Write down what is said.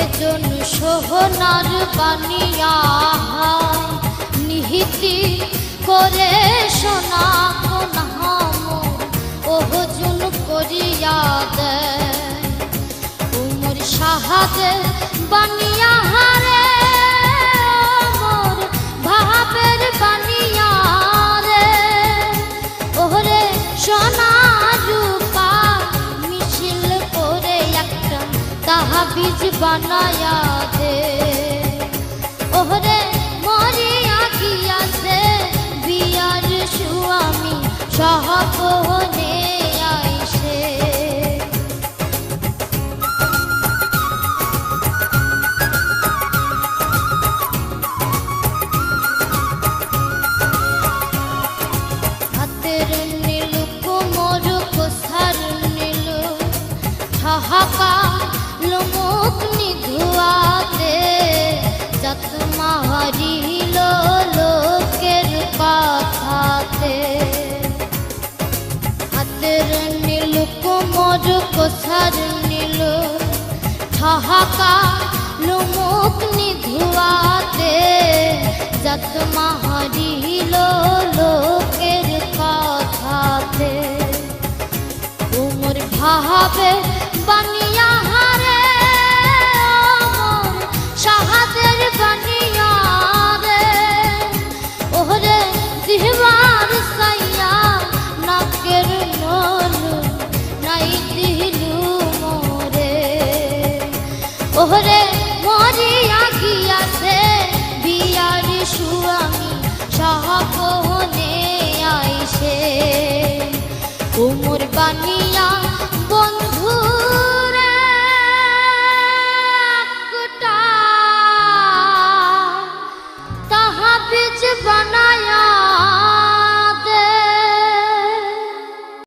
যেহেজন সোহনার বানিয়া নিহিতি করে সোনা কোনাম ওহজুন করিয়া দে। উমর সাহায্যে বানিয়া তাহা বানায়া দে। ওহরে মরিয়া গিয়াছে বিয়ার সুয়ামী সহপনে নীলু কোমর কোসার নীলু ঠহাকা লুমুক নিধুয়াতে যত মাহারিলো লোকের কথাতে। উমর ভাবে বানিয়া ওহরে মরিয়া গিয়াছে বিয়ারি সুয়ামি সাহকনে আইছে উমর বানিয়া বন্ধু তাহা বীজ বানায়া